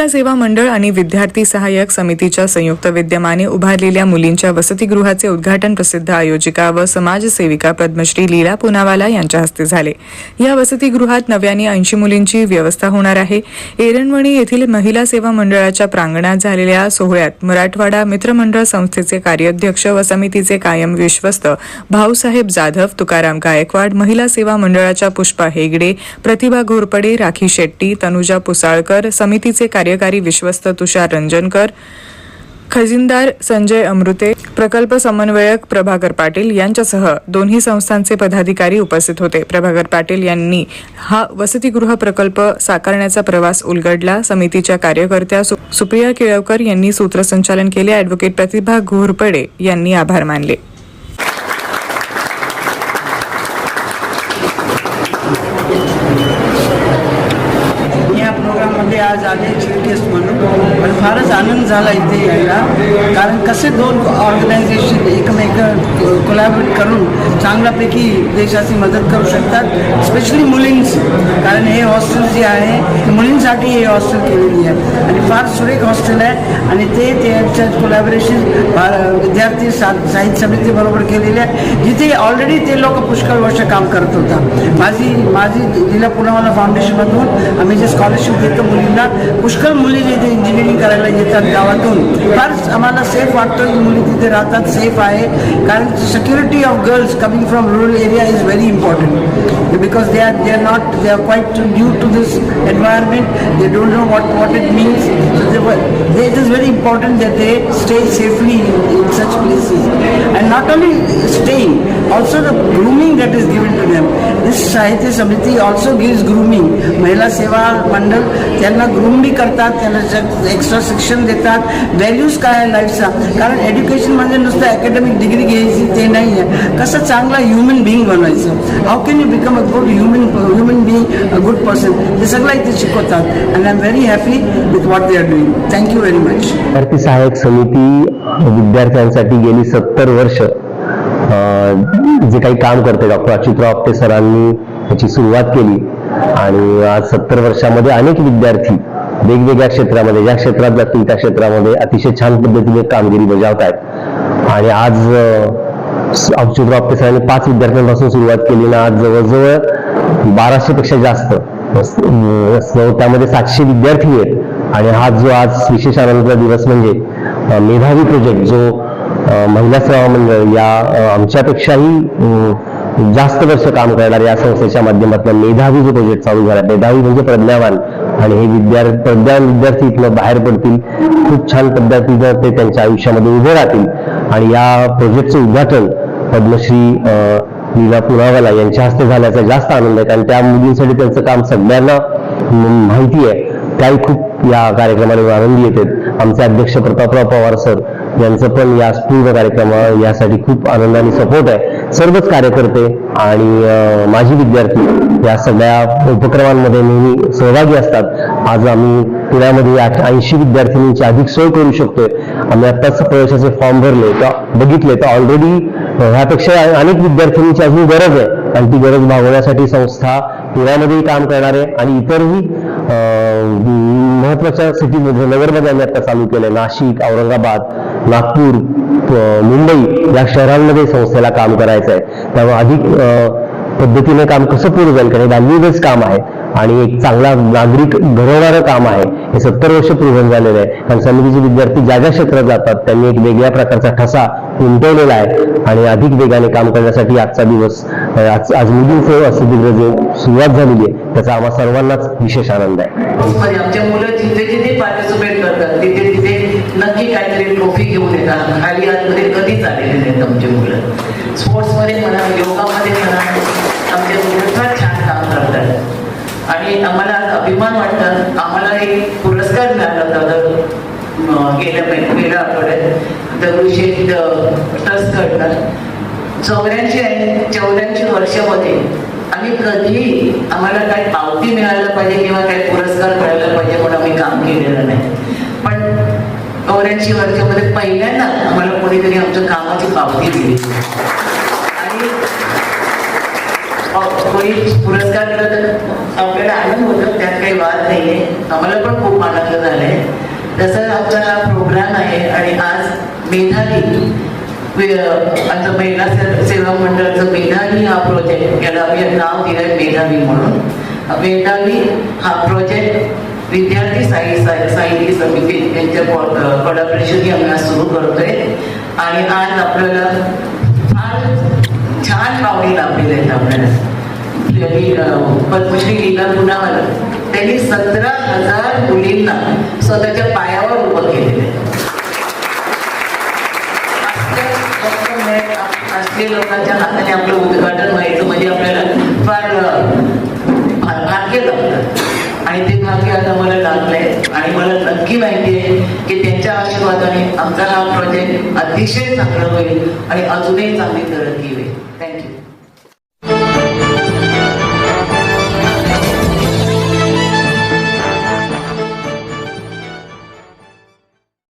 महिला सेवा मंडळ आणि विद्यार्थी सहाय्यक समितीच्या संयुक्त विद्यमाने उभारलेल्या मुलींच्या वसतिगृहाचे उद्घाटन प्रसिद्ध आयोजिका व समाजसेविका पद्मश्री लीला पुनावाला यांच्या हस्ते झाले. या वसतिगृहात नव्याने ऐंशी मुलींची व्यवस्था होणार आहे. एरणवणी येथील महिला सेवा मंडळाच्या प्रांगणात झालेल्या सोहळ्यात मराठवाडा मित्रमंडळ संस्थेचे कार्याध्यक्ष व समितीचे कायम विश्वस्त भाऊसाहेब जाधव तुकाराम गायकवाड महिला सेवा मंडळाच्या पुष्पा हेगडे प्रतिभा घोरपडे राखी शेट्टी तनुजा पुसाळकर समितीचे कार्य कार्यकारी विश्वस्त तुषार रंजनकर खजिनदार संजय अमृते प्रकल्प समन्वयक प्रभाकर पाटील यांच्यासह दोन्ही संस्थांचे पदाधिकारी उपस्थित होते. प्रभाकर पाटील यांनी हा वसतिगृह प्रकल्प साकारण्याचा प्रवास उलगडला. समितीच्या कार्यकर्त्या सुप्रिया केळवकर यांनी सूत्रसंचालन केले. अॅडव्होकेट प्रतिभा घोरपडे यांनी आभार मानले. या प्रोग्राममध्ये आज आले चीफ गेस्ट म्हणून पण फारच आनंद झाला इथे यायला. कारण कसे दोन ऑर्गनायझेशन एकमेक कोलॅबरेट करून चांगल्यापैकी देशाची मदत करू शकतात स्पेशली मुलींची. कारण हे हॉस्टेल जे आहे मुलींसाठी हे हॉस्टेल केलेली आहे. आणि फार सुरेख हॉस्टेल आहे. आणि ते त्यांच्या कोलॅबरेशन विद्यार्थी सा साहित्य समितीबरोबर केलेले आहे. जिथे ऑलरेडी ते लोक पुष्कळ वर्ष काम करत होता. माझी माझी जिल्हा पुनावाला फाउंडेशनमधून आम्ही जे स्कॉलरशिप देतो मुलींना पुष्कळ मुली जे इंजिनिअरिंग करायला येतात गावातून. फार आम्हाला सेफ वाटतं की मुली तिथे राहतात सेफ आहे. कारण security of girls coming from rural area is very important because they are they are not they are quite due to this environment they don't know what what it means they, it is very important that they stay safely in, in such places. And not only staying, also the grooming that is given to साहित्य समिती also Samiti grooming महिला सेवा मंडळ त्यांना groom बी करतात त्यांना extra शिक्षण देतात. व्हॅल्यूज काय आहे लाईफचा कारण एज्युकेशन म्हणजे नुसतं अकॅडमिक डिग्री घ्यायची ते नाही आहे कसं चांगला ह्युमन बिईंग बनवायचं? How can you become a good human human being a good person हे सगळं इथे शिकवतात. And I am very happy with what they are doing thank you very much विद्यार्थी सहाय्यक समिती विद्यार्थ्यांसाठी गेली सत्तर वर्ष. जे काही काम करते डॉक्टर अच्युतराव आपटे सरांनी त्याची सुरुवात केली. आणि आज सत्तर वर्षामध्ये अनेक विद्यार्थी वेगवेगळ्या क्षेत्रामध्ये ज्या क्षेत्रात जातील त्या क्षेत्रामध्ये अतिशय छान पद्धतीने कामगिरी बजावत आहेत. आणि आज अच्युतराव आपटे सरांनी पाच विद्यार्थ्यांपासून सुरुवात केली ना आज जवळजवळ बाराशे पेक्षा जास्त त्यामध्ये सातशे विद्यार्थी आहेत. आणि हा जो आज विशेष आनंदाचा दिवस म्हणजे मेधावी प्रोजेक्ट जो महिला सेवा मंडळ या आमच्यापेक्षाही जास्त वर्ष काम करणाऱ्या या संस्थेच्या माध्यमातून मेधावी जे प्रोजेक्ट चालू झाला मेधावी म्हणजे प्रज्ञावान आणि हे विद्यार्थी प्रज्ञान विद्यार्थी इथलं बाहेर पडतील खूप छान पद्धतीनं ते त्यांच्या आयुष्यामध्ये उभे राहतील. आणि या प्रोजेक्टचं उद्घाटन पद्मश्री अं, लीला पुनावाला यांच्या हस्ते झाल्याचा जास्त आनंद आहे कारण त्या मुलींसाठी त्यांचं काम सगळ्यांना माहिती आहे. त्याही खूप या कार्यक्रमाला आनंदी येते आमचे अध्यक्ष प्रतापराव पवार सर यांचं पण या पूर्ण कार्यक्रमा यासाठी खूप आनंदाने सपोर्ट आहे. सर्वच कार्यकर्ते आणि माझी माजी विद्यार्थी या सगळ्या उपक्रमांमध्ये नेहमी सहभागी असतात. आज आम्ही पुण्यामध्ये ऐंशी विद्यार्थिनींची अधिक सोय करू शकतोय. आम्ही आत्ताच प्रवेशाचे फॉर्म भरले. तर बघितले तर ऑलरेडी ह्यापेक्षा अनेक विद्यार्थिनींची अजून गरज आहे. आणि ती गरज भागवण्यासाठी संस्था पुण्यामध्येही काम करणारे आणि इतरही महत्त्वाच्या सिटीमध्ये नगरमध्ये आम्ही आता चालू केलंय. नाशिक औरंगाबाद नागपूर मुंबई या शहरांमध्ये संस्थेला काम करायचं आहे त्यामुळे अधिक पद्धतीने काम कसं पूर्ण जाईल? कारण व्हॅल्युएबल्स काम आहे आणि एक चांगला नागरिक घडवणारं काम आहे. हे सत्तर वर्ष प्रूव्हन झालेलं आहे. कारण समितीचे विद्यार्थी ज्या ज्या क्षेत्रात जातात त्यांनी एक वेगळ्या प्रकारचा ठसा उमटवलेला आहे. आणि अधिक वेगाने काम करण्यासाठी आजचा दिवस आज आज मुलींचं वसतिगृह जे सुरुवात झालेली आहे. त्याचा आम्हा सर्वांनाच विशेष आनंद आहे मध्ये आमच्या मुलं जिथे जिथे पार्टिसिपेट करतात तिथे तिथे नक्की काहीतरी ट्रॉफी घेऊन येतात. खाली आतमध्ये कधीच आलेले नाहीत आमचे मुलं. स्पोर्ट्समध्ये म्हणा योगामध्ये म्हणा आमचे मुलं फार छान काम करतात. आणि आम्हाला अभिमान वाटतात. आम्हाला एक पुरस्कार मिळाला होता तर, गेल्या गेल्या आठवड्यात. दगडूशेठ ट्रस्टकडनं चौऱ्याऐंशी चौऱ्याऐंशी वर्षामध्ये आम्ही कधीही आम्हाला काही पावती मिळायला पाहिजे किंवा काही पुरस्कार मिळायला पाहिजे म्हणून आम्ही काम केलेलं चौऱ्याऐंशी वर्षामध्ये पहिल्यांदा आम्हाला कोणीतरी आमच्या कामाची पावती दिली. आणि कोणी पुरस्कार दिला तर आपल्याला आनंद होतो त्यात काही वाद नाहीये. आम्हाला पण खूप आनंद झालाय. तसं आमचा हा प्रोग्राम आहे आणि आज मेधावी वे- आता महिला सेवा मंडळाचं मेधावी हा प्रोजेक्ट याला आम्ही नाव दिलंय मेधावी म्हणून. मेधावी हा प्रोजेक्ट विद्यार्थी साई साई साहित्य समिती यांच्या परिषदी आम्ही आज सुरू करतोय. आणि आज आपल्याला फार छान पावणी लाभलेले आहेत आपल्याला. पद्मश्री लीला पुनावाला त्यांनी सतरा हजार मुलींना स्वतःच्या पायावर उभं केलेलं आहे. असले लोकांच्या हाताने आपलं उद्घाटन व्हायचं म्हणजे आपल्याला फार अं, भा- भाग्य लागतं आणि ते भाग्य आता मला लागलंय आणि मला नक्की माहिती आहे की त्यांच्या आशीर्वादाने आमचा हा प्रोजेक्ट अतिशय चांगलं होईल आणि अजूनही चांगली तरक्की होईल. थँक्यू